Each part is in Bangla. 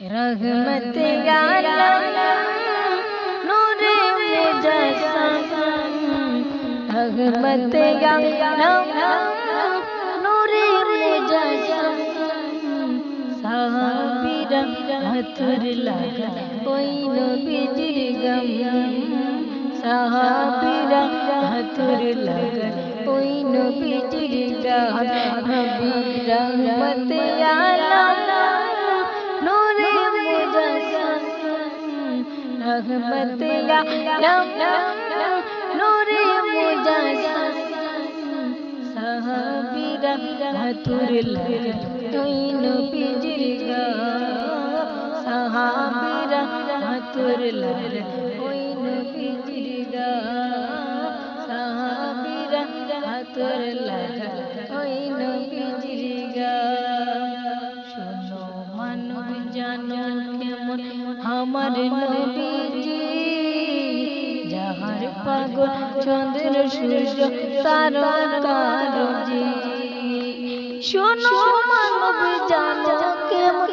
রহমত আলম নূরে মুজাসসাম রহমত আলম নূরে মুজাসসাম সাহাবীরা হাতুর লাগা ওই নবীজির গম সাহাবীরা হাতুর লাগা ওই রহমত আলম নূরে মুজাসসাম সাহাবীরা হাতুর ওই নবীজির সাহাবীরা হাতুর ওই নবীজির সাহাবীরা হাতুর ওই নবীজির শোনো মানব জানো আমার নবীজি, যাহার পাগল চন্দ্র সূর্য তারকার জি শোনো মানব জানো কেমন,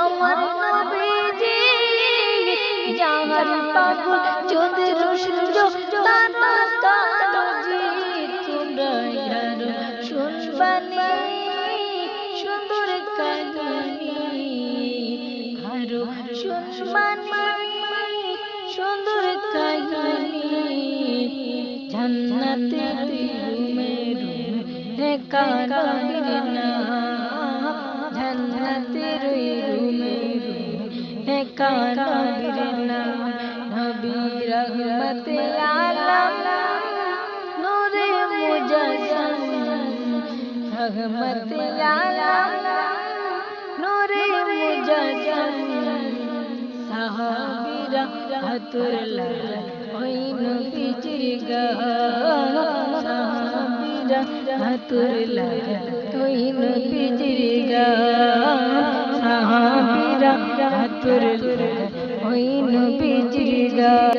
আমার নবীজি, যাহার পাগল চন্দ্র সূর্য তারকার শুনবানি সুন্দর কাহিনী, জান্নাতে রুমে রুমে কাবির না জান্নাতে রুমে রুমে কাবির না নবী রহমত আলম, নূরে মুজাসসাম রহমত আলম। সাহাবীরা হাতুর ওই নবীজির গান সাহাবীরা হাতুর ওই নবীজির গান